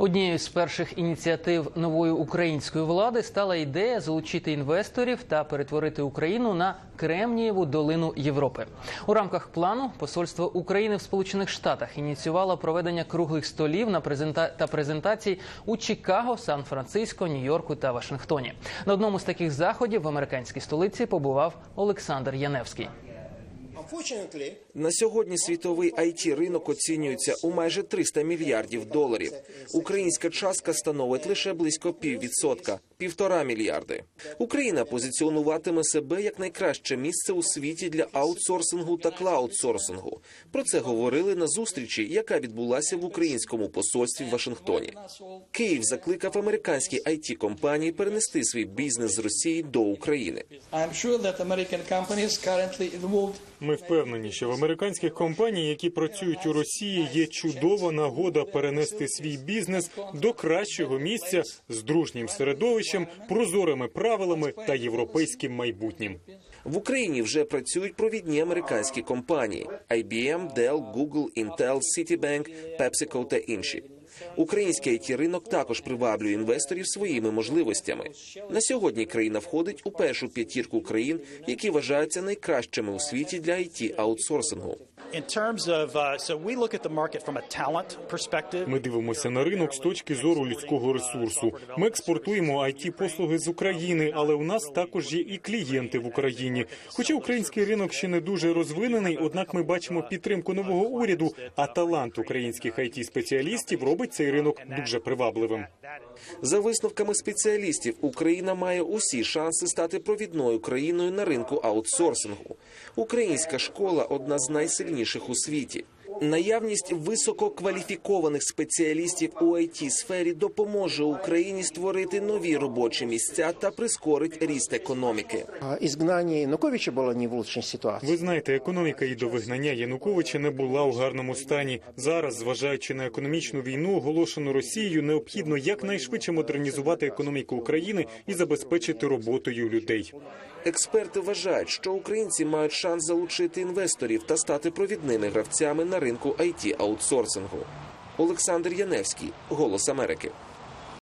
Однією з перших ініціатив нової української влади стала ідея залучити інвесторів та перетворити Україну на Кремнієву долину Європи. У рамках плану посольство України в Сполучених Штатах ініціювало проведення круглих столів на презента... та презентацій у Чикаго, Сан-Франциско, Нью-Йорку та Вашингтоні. На одному з таких заходів в американській столиці побував Олександр Яневський. На сьогодні світовий it ринок оцінюється у майже 300 мільярдів доларів. Українська частка становить лише близько піввідсотка півтора мільярди. Україна позиціонуватиме себе як найкраще місце у світі для аутсорсингу та клаудсорсингу. Про це говорили на зустрічі, яка відбулася в українському посольстві в Вашингтоні. Київ закликав американські it компанії перенести свій бізнес з Росії до України. Ми впевнені, що в американських компаній, які працюють у Росії, є чудова нагода перенести свій бізнес до кращого місця з дружнім середовищем, прозорими правилами та європейським майбутнім. В Україні вже працюють провідні американські компанії: IBM, Dell, Google, Intel, Citibank, PepsiCo та інші. Український it ринок також приваблює інвесторів своїми можливостями. На сьогодні країна входить у першу п'ятірку країн, які вважаються найкращими у світі для it аутсорсингу. Uh. Ми дивимося на ринок з точки зору людського ресурсу. Ми експортуємо it послуги з України, але у нас також є і клієнти в Україні. Хоча український ринок ще не дуже розвинений, однак ми бачимо підтримку нового уряду. А талант українських it спеціалістів робить цей ринок дуже привабливим. За висновками спеціалістів, Україна має усі шанси стати провідною країною на ринку аутсорсингу. Українська школа одна з найсильніших у світі. Наявність висококваліфікованих спеціалістів у it сфері допоможе Україні створити нові робочі місця та прискорить ріст економіки. изгнание Януковича было не в лучшей ситуации. Ви знаєте, економіка і до вигнання Януковича не була у гарному стані. Зараз, зважаючи на економічну війну, оголошену Росією, необхідно якнайшвидше модернізувати економіку України і забезпечити роботою людей. Експерти вважають, що українці мають шанс залучити інвесторів та стати провідними гравцями на ринку it аутсорсингу. Олександр Яневський, Голос Америки.